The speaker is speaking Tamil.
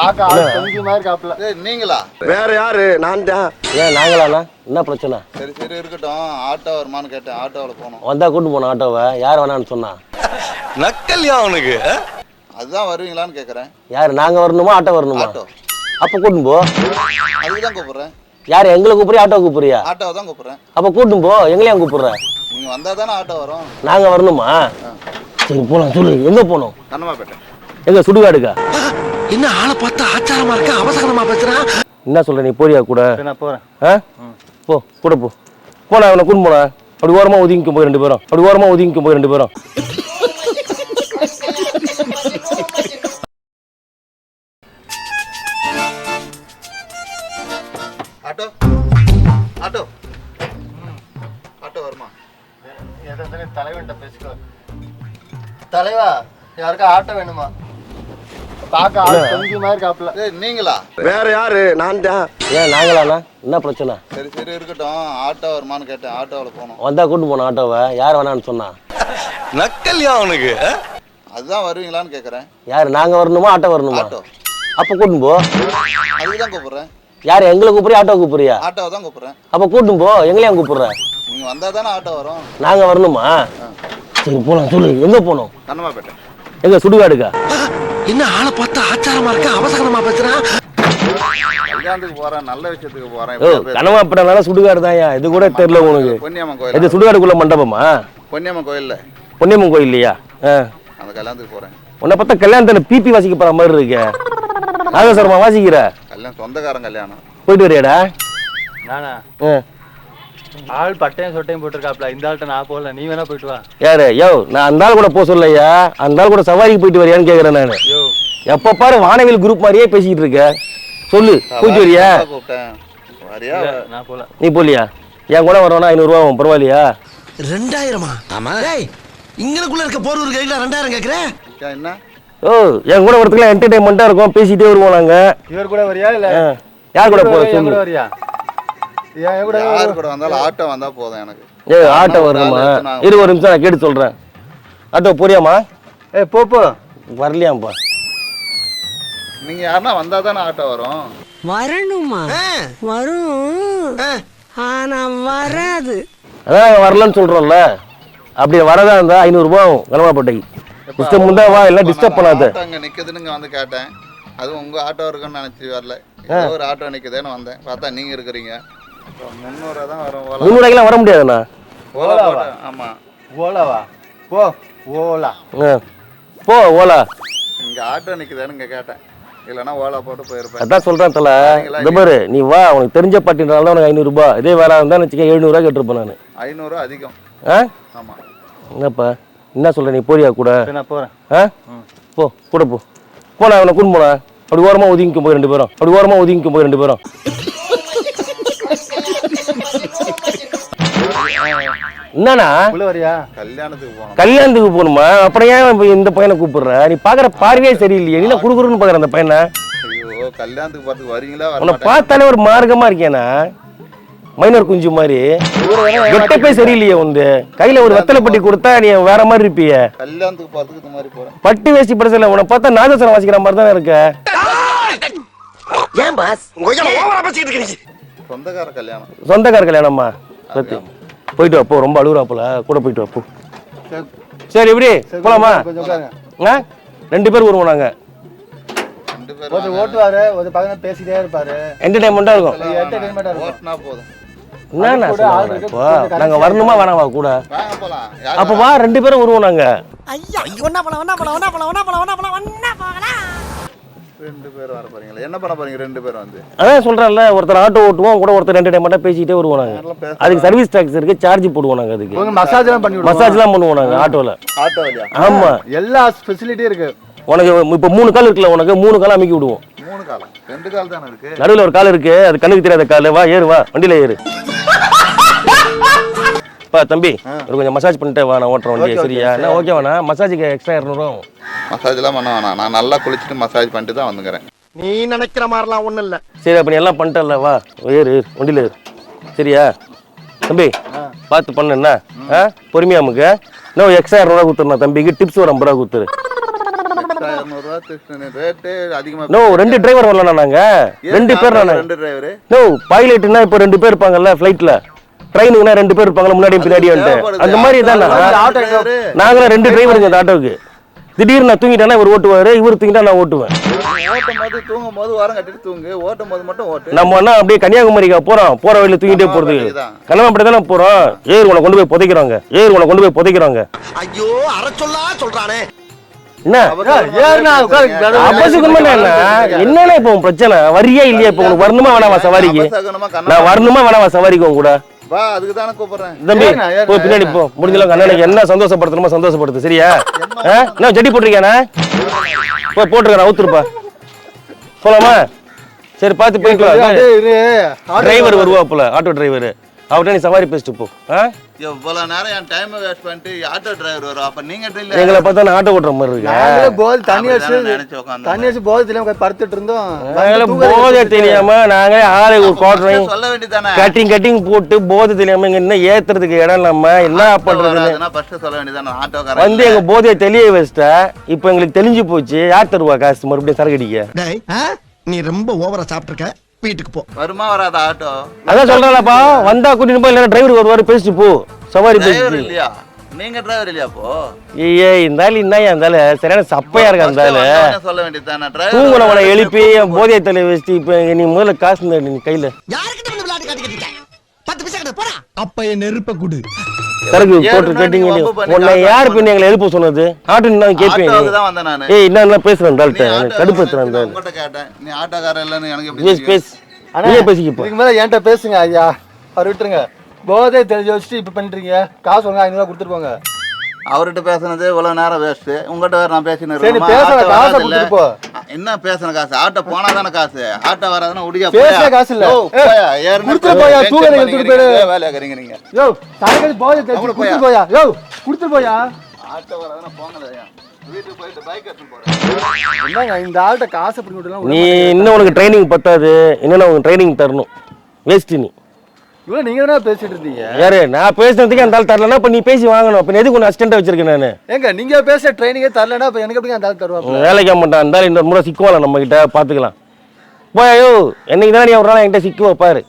ஆள் தொங்கி மாதிரி ஏய் நீங்களா? வேற யாரு? நான் தான். ஏன் நாங்களாண்ணா? என்ன பிரச்சனை? சரி சரி இருக்கட்டும். ஆட்டோ வருமான்னு கேட்டேன். ஆட்டோவில் போகணும் வந்தா கூட்டு போனோம் ஆட்டோவை. யார் வேணான்னு சொன்னா? நக்கல்யா அவனுக்கு? அதுதான் வருவீங்களான்னு கேட்குறேன் யார் நாங்க வரணுமா ஆட்டோ வரணுமா? ஆட்டோ. அப்ப கூட்டும் போ. அதுக்கு தான் கூப்பிட்றேன். யார் எங்களை கூப்பிடுறியா ஆட்டோ கூப்பிடுறியா? ஆட்டோவை தான் கூப்பிட்றேன். அப்ப கூட்டும் போ. எங்களையும் கூப்பிடுற. நீங்கள் வந்தால் தானே ஆட்டோ வரும். நாங்க வரணுமா? சரி போலாம் சொல்லு. எங்க போகணும் கண்ணமாப்பேட்டை எங்க சுடுகாடுக்கா? என்ன ஆளை பார்த்தா ஆச்சாரமா இருக்க அவசரமா பேசுறான் என்ன சொல்ற நீ போறியா கூட? நான் போறேன். ஆ? போ கூட போ. போனா அவனை கூட்டு போனா அப்படி ஓரமா ஒதுங்கிக்க போய் ரெண்டு பேரும். அப்படி ஓரமா ஒதுங்கிக்க போய் ரெண்டு பேரும். ஆட்டோ. ஆட்டோ. ஆட்டோ வருமா? எதை தலைவன்ட்ட பேசிக்கோ. தலைவா யாருக்கா ஆட்டோ வேணுமா? பார்க்க ஆள் தொங்கி மாதிரி இருக்காப்புல ஏய் நீங்களா? வேற யாரு? நான் தான். ஏன் நாங்களாண்ணா? என்ன பிரச்சனை? சரி சரி இருக்கட்டும். ஆட்டோ வருமான்னு கேட்டேன். ஆட்டோவில் போகணும். வந்தா கூட்டு போனோம் ஆட்டோவை. யார் வேணான்னு சொன்னா? நக்கல்யா அவனுக்கு? அதுதான் வருவீங்களான்னு கேட்குறேன் யார் நாங்க வரணுமா ஆட்டோ வரணுமா? ஆட்டோ. அப்ப கூட்டும் போ. அதுக்கு தான் கூப்பிட்றேன். யார் எங்களை கூப்பிடுறியா ஆட்டோ கூப்பிடுறியா? ஆட்டோவை தான் கூப்பிட்றேன். அப்ப கூட்டும் போ. எங்களையும் கூப்பிடுற. நீங்கள் வந்தால் தானே ஆட்டோ வரும். நாங்க வரணுமா? சரி போலாம் சொல்லு. எங்க போகணும் கண்ணமாப்பேட்டை எங்க சுடுகாடுக்கா? என்ன ஆளை பார்த்தா ஆச்சாரமா இருக்க அவசரமா பேசுறான் கல்யாணத்துக்கு போகிறேன் நல்ல விஷயத்துக்கு ஓ போகிறேன் கனவாப்படனால சுடுகாடு தான்யா இது கூட தெரியல உனக்கு. பொன்னியம்மன் இது கோயில் சுடுகாடுக்குள்ள மண்டபமா? பொன்னியம்மன் கோயிலில். பொன்னியம்மன் கோயில் இல்லையா. அந்த கல்யாணத்துக்கு போகிறேன் உன்னை பார்த்தா கல்யாணத்துல பிபி வாசிக்க போற மாதிரி இருக்க. நாகசரமா வாசிக்கிற? கல்யாணம் சொந்தக்காரன் கல்யாணம். போயிட்டு வரியாடா? நானா. ஆள் பட்டையும் சொட்டையும் போட்டிருக்காப்ல. இந்த ஆள்கிட்ட நான் போகல. நீ வேணா போயிட்டு வா. யாரு? யோ நான் அந்த ஆள் கூட போக சொல்லலையா? அந்த ஆள் கூட சவாரிக்கு போயிட்டு வரியான்னு கேக்குறேன் நானு. யோ. எப்ப பாரு வானவில் குரூப் மாதிரியே பேசிக்கிட்டு இருக்க. சொல்லு போயிட்டு வரியா? நான் போல நீ போலியா என் கூட வரவனா ஐநூறுரூவா ஆகும் பரவாயில்லையா? ரெண்டாயிரமா? ஆமா. டேய் இங்கனக்குள்ள இருக்க போர் கையில ரெண்டாயிரம் கேக்குற ஏன் என்ன? ஓ என் கூட வரதுக்குலாம் என்டர்டைன்மெண்ட்டாக இருக்கும் பேசிட்டே வருவோம் நாங்க. இவர் கூட வரியா இல்ல. யார் கூட போற சொல்லு. வரியா? யார் கூட வந்தாலும் ஆட்டோ வந்தா போதும் எனக்கு. ஏ ஆட்டோ ஒரு வரணுமா ஆள் எடுத்து நான் இரு ஒரு நிமிஷம் நான் கேட்டு சொல்றேன். ஆட்டோ போறியாமா ஏய் போ போ. வரலையாம்ப்பா. நீங்க யாருன்னா வந்தா தானே ஆட்டோ வரும். வரணுமா? வரும். ஆனா வராது. அதான் வரலன்னு சொல்றோம்ல. அப்படி வரதா இருந்தா ஐநூறுரூபா ஆகும் கனவாப்பட்டைக்கு டிஸ்டர்ப் முந்தா வா எல்லாம் டிஸ்டர்ப் பண்ணாத. அங்க நிக்குதுன்னு வந்து கேட்டேன். அதுவும் உங்க ஆட்டோ இருக்குன்னு நினைச்சு வரல. ஒரு ஆட்டோ நிக்குதேன்னு வந்தேன். பார்த்தா நீங்க இருக்கிறீங்க. முந்நூறுவா தான் வரும் ஓலா. முந்நூறுவாய்க்கெல்லாம் வர முடியாதுண்ணா. ஓலா ஓலாவா? போட்டேன். ஆமா. ஓலாவா? போ ஓலா. ஆ. போ ஓலா. இங்க ஆட்டோ நிக்குதேன்னு இங்க கேட்டேன். இல்லைன்னா ஓலா போட்டு போயிருப்பேன். அதான் சொல்றேன் தல. இந்த பாரு நீ வா உனக்கு தெரிஞ்ச பாட்டினால உனக்கு ஐநூறுரூபா இதே வேற இருந்தா வச்சுக்க எழுநூறுவா கேட்டிருப்பேன் நான். ஐநூறுவா அதிகம். ஆ? ஆமா. என்னப்பா? என்ன சொல்ற நீ? போறியா கூட? நான் போறேன். ஆ? போ கூட போ. போனா அவனை கூட்டு போனா அப்படி ஓரமா ஒதுங்கிக்க போய் ரெண்டு பேரும். அப்படி ஓரமா ஒதுங்கிக்க போய் ரெண்டு பேரும். வரியா கல்யாணத்துக்கு போகணும். அப்புறம் ஏன் இந்த பையனை கூப்பிடுற? நீ பாக்குற பார்வையே சரியில்லையே. நீ என்ன குறுகுறுன்னு பாக்குற அந்த பையனை? ஐயோ கல்யாணத்துக்கு போறதுக்கு வரீங்களா? வர உன்னை பார்த்தாலே ஒரு மார்க்கமா இருக்கேனா மைனர் குஞ்சு மாதிரி. கெட்டப்பே சரியில்லையே வந்து கையில ஒரு வெத்தலை பட்டி கொடுத்தா நீ வேற மாதிரி இருப்பிய. கல்யாணத்துக்கு போறதுக்கு இந்த மாதிரி போறேன். பட்டு வேஷ்டி பிரச்சனை உன்னை பார்த்தா நாதஸ்வரம் வாசிக்கிற மாதிரி தானே இருக்க. ஏன் பாஸ் சொந்தக்கார கல்யாணம். சொந்தக்கார கல்யாணம்மா சத்தி போயிட்டு வா போ. ரொம்ப அழுகுறாப்புல. கூட போயிட்டு வா போ. சரி. எப்படி? போலாமா? கொஞ்சம் உட்காருங்க. ஆ? ரெண்டு பேர் வருவோம் நாங்க. ரெண்டு பேரும் ஒருத்தர் ஓட்டுவாரு ஒரு பக்கம் பேசிட்டே இருப்பாரு. என்டர்டைன்மெண்ட்டா இருக்கும். இருக்கும். ஓட்டுனா போதும். என்ன கூட சொல்லுவாங்க ஆள் இப்போ நாங்க வரணுமா வேணாமா கூட? அப்ப வா ரெண்டு பேரும் வருவோம் நாங்க. ஐயா ஒன்னா போலாம் ஒன்னா போலாம் ஒன்னா போலாம் ஒன்னா போலாம் ஒன்னா போலாம். ரெண்டு பேர் வர போறீங்களா? என்ன பண்ண போறீங்க ரெண்டு பேரும் வந்து? அதான் சொல்றேன்ல ஒருத்தர் ஆட்டோ ஓட்டுவோம் கூட ஒருத்தர் என்டர்டைன்மெண்ட்டா பேசிக்கிட்டே வருவோம் நாங்க. அதுக்கு சர்வீஸ் டாக்ஸ் இருக்கு சார்ஜ் போடுவோம் நாங்க அதுக்கு. உங்க மசாஜ் எல்லாம் பண்ணி மசாஜ்லாம் பண்ணுவோம் நாங்க ஆட்டோல ஆட்டோ இல்லையா? ஆமா. எல்லா ஃபெசிலிட்டியும் இருக்கு. உனக்கு இப்ப மூணு கால் இருக்குல்ல உனக்கு மூணு கால் அமைக்கி விடுவோம். மூணு காலம் ரெண்டு கால் தானே இருக்கு? நடுவுல ஒரு கால் இருக்கு அது கண்ணுக்கு தெரியாத கால். வா ஏறு வா வண்டியில ஏறு. பா தம்பி ஒரு கொஞ்சம் மசாஜ் பண்ணிட்டே வா நான் ஓட்டுறேன் வண்டியை Okay, okay, சரியா? சரி. நான் ஓகே வேணா மசாஜுக்கு எக்ஸ்ட்ரா இரநூறுவா மசாஜ்லாம் பண்ண வேணாம். நான் நல்லா குளிச்சுட்டு மசாஜ் பண்ணிட்டு தான் வந்துக்கிறேன். நீ நினைக்கிற மாதிரிலாம் ஒண்ணும் இல்ல. சரி அப்ப நீ எல்லாம் பண்ணிட்டல வா. ஏறு ஏறு வண்டியில ஏறு. சரியா? தம்பி பார்த்து பண்ணு என்ன? ஆ? பொறுமையா அமுக்கு இன்னும் எக்ஸ்ட்ரா இரநூறுவா கொடுத்துருந்தா தம்பிக்கு டிப்ஸ் ஒரு ஐம்பது ரூபா கொடுத்துரு. நோ ரெண்டு டிரைவர் வரலாம் நாங்க. ரெண்டு பேர் ரெண்டு டிரைவரு நோ பைலட்னா இப்போ ரெண்டு பேர் இருப்பாங்கல்ல ஃப்ளைட்ல ட்ரெயினுக்குனா ரெண்டு பேர் இருப்பாங்கல்ல முன்னாடியும் பின்னாடி வந்துட்டு. அந்த மாதிரி தானே நாங்களாம் ரெண்டு டிரைவருங்க இந்த ஆட்டோவுக்கு. திடீர்னு நான் தூங்கிட்டேன்னா இவர் ஓட்டுவாரு இவர் தூங்கிட்டா நான் ஓட்டுவேன். ஓட்டும் போது தூங்கும் போது ஓரம் கட்டிட்டு தூங்கு ஓட்டும் போது மட்டும் ஓட்டு. நம்ம என்ன அப்படியே கன்னியாகுமரிக்கா போறோம் போற வழியில தூங்கிட்டே போறது. கன்னியாகுமரி கண்ணமாப்பட்டி தானே போறோம். ஏர் உன கொண்டு போய் புதைக்கிறாங்க. ஏர் உன கொண்டு போய் புதைக்கிறாங்க. ஐயோ அற சொல்லா சொல்றானே. என்ன? என்ன? என்னன்னா இப்போ உன் பிரச்சனை? வரியா இல்லையா இப்போ உனக்கு? வரணுமா வேணாமா சவாரிக்கு? நான் வரணுமா வேணாமா சவாரிக்கு உன் கூட? வா அதுக்கு தானே கூப்பிடுறேன். தம்பி போ பின்னாடி போ. முடிஞ்சளவுக்கு அண்ணனுக்கு என்ன சந்தோஷப்படுத்தணுமோ சந்தோஷப்படுத்து சரியா? என்ன ஜட்டி போட்டிருக்கியாண்ணா? போ போட்டிருக்கேன் அவுத்துருப்பா போலாமா? சரி பார்த்து போயிட்டு டிரைவர் வருவாப்புல ஆட்டோ டிரைவர் அவர்கிட்ட நீ சவாரி பேசிட்டு போ. இவ்வளவு நேரம் என் டைம் வேஸ்ட் பண்ணிட்டு ஆட்டோ டிரைவர் வரும். அப்ப நீங்க எங்களை பார்த்தா நான் ஆட்டோ ஓட்டுற மாதிரி இருக்கு. நாங்களே போதை தண்ணி வச்சு. தண்ணி வச்சு போதை தெரியாம படுத்துட்டு இருந்தோம். நாங்களே போதை தெரியாம நாங்க ஆளு ஒரு குவார்டரை சொல்ல வேண்டியதானே கட்டிங் கட்டிங் போட்டு போதை தெரியாம இங்க என்ன ஏத்துறதுக்கு இடம் இல்லாம என்ன பண்றதுன்னு ஃபர்ஸ்ட் சொல்ல வேண்டியதானே ஆட்டோக்காரன் வந்து எங்க போதையை தெளிய வச்சிட்ட இப்போ எங்களுக்கு தெளிஞ்சு போச்சு. யார் தருவா காசு? மறுபடியும் சரக்கு அடிக்க. டேய் நீ ரொம்ப ஓவரா சாப்பிட்டுருக்க. வீட்டுக்கு போ. வருமா வராத ஆட்டோ? அதான் சொல்றானப்பா வந்தா கூட்டிட்டு போய் இல்லைன்னா டிரைவர் வருவாரு பேசிட்டு போ. சவாரி டிரைவர் பேசிட்டு. இல்லையா? நீங்க டிரைவர் இல்லையா ஏய், இந்த ஆளு என்ன ஆளு? சரியான சப்பையா இருக்கா வந்தவனே சொல்ல வேண்டியதானே தூங்குனவனை எழுப்பி என் போதையை தலை வச்சுட்டு இப்போ நீ முதல்ல காசு நீ கையில. யாருக்கிட்ட வந்து விளையாட்டு காட்டிக்கிட்டு இருக்க? பத்து பைசா கிட்ட போடா. அப்ப என் நெருப்ப குடு. சரக்கு போட்டு உன்னை யார். பின்ன எங்களை எழுப்ப சொன்னது? ஆட்டு நான் கேட்பேன். ஏய் என்ன பேசுறேன் நீ கடுப்பேத்துறேன் கேட்டேன். ஆட்டோக்காரன் இல்லைன்னு எனக்கு எப்படி பேசு? பேசு. பேசிக்கப்போ. இதுக்கு மேல என்கிட்ட பேசுங்க ஐயா. அவர் விட்டுருங்க. போதை தெரிஞ்சு வச்சுட்டு இப்ப பண்றீங்க காசு வாங்க ஐநூறுவா கொடுத்துட்டு போங்க. அவர்கிட்ட பேசுனது இவ்வளவு நேரம் வேஸ்ட் உங்ககிட்ட வேற நான் பேசினு சரி, ஆட்டோ காசை. கொடுத்துட்டு போ. என்ன பேசுன காசு? ஆட்டோ போனா தானே காசு? ஆட்டோ வராதுன்னா உடியா பேசுற காசு இல்ல. போயா, தூக்கத்தை எடுத்துட்டு போயிடு. வேலையா இருக்கிறீங்க நீங்க யோ தலைக்கு போதை தெரிஞ்சு அவங்கள கொடுத்துட்டு போயா? யோ கொடுத்துட்டு போயா? ஆட்டோ வராதுன்னா போங்கலையா நீ இன்னும் உனக்கு ட்ரைனிங் பத்தாது. இன்னும் உனக்கு ட்ரைனிங் தரணும். வேஸ்ட் நீ. இவ்வளவு நீங்க தானே பேசிட்டு இருந்தீங்க? யாரு நான் பேசுனதுக்கு அந்த ஆள் தரலன்னா இப்ப நீ பேசி வாங்கணும். அப்ப எதுக்கு உன்னை அசிஸ்டண்டா வச்சிருக்கேன் நானு? ஏங்க நீங்க பேசுற ட்ரைனிங்கே தரலன்னா இப்ப எனக்கு எப்படி அந்த ஆள் தருவாப்ல வேலைக்கு மாட்டான். அந்த ஆள் இன்னொரு முறை சிக்குவாள நம்ம கிட்ட பாத்துக்கலாம். போயா என்னைக்கு தானே நீ ஒரு நாள் என்கிட்ட சிக்குவ? பாரு.